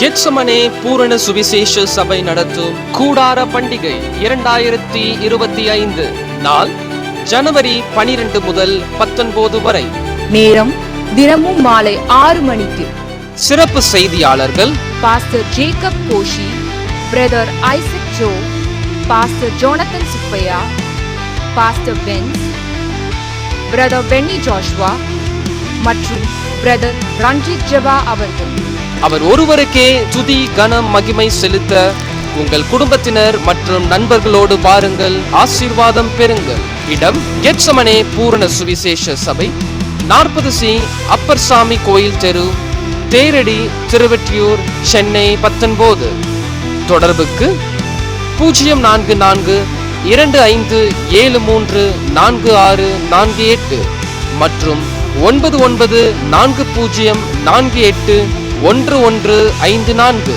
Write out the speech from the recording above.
Gethsemane பூரண சுவிசேஷ சபை நடத்தும் கூடார பண்டிகை இரண்டாயிரத்தி இருபத்தி ஐந்து நாள் ஜனவரி பனிரெண்டு முதல் பத்தொன்பது வரை. நேரம் தினமும் மாலை ஆறு மணிக்கு. சிறப்பு செய்தியாளர்கள் pastor Jacob Koshy brother Isaac Joe pastor Jonathan Subbiah pastor Benz brother Benny Joshua மற்றும் பிரதர் ரஞ்சித் ஜபா அவர்கள். அவர் ஒருவருக்கே துதி கனம் மகிமை செலுத்த உங்கள் குடும்பத்தினர் மற்றும் நண்பர்களோடு பாருங்கள் ஆசீர்வாதம் பெறுங்கள். இடம் கெட்சமனே பூரண சுவிசேஷ சபை. நாற்பது சி அப்பர் சாமி கோயில் தெரு தேரடி திருவெற்றியூர் சென்னை பத்தொன்பது. தொடர்புக்கு பூஜ்ஜியம் நான்கு நான்கு இரண்டு ஐந்து ஏழு மூன்று நான்கு ஆறு நான்கு எட்டு. மற்றும் ஒன்பது ஒன்பது நான்கு பூஜ்ஜியம் நான்கு எட்டு ஒன்று ஒன்று ஐந்து நான்கு.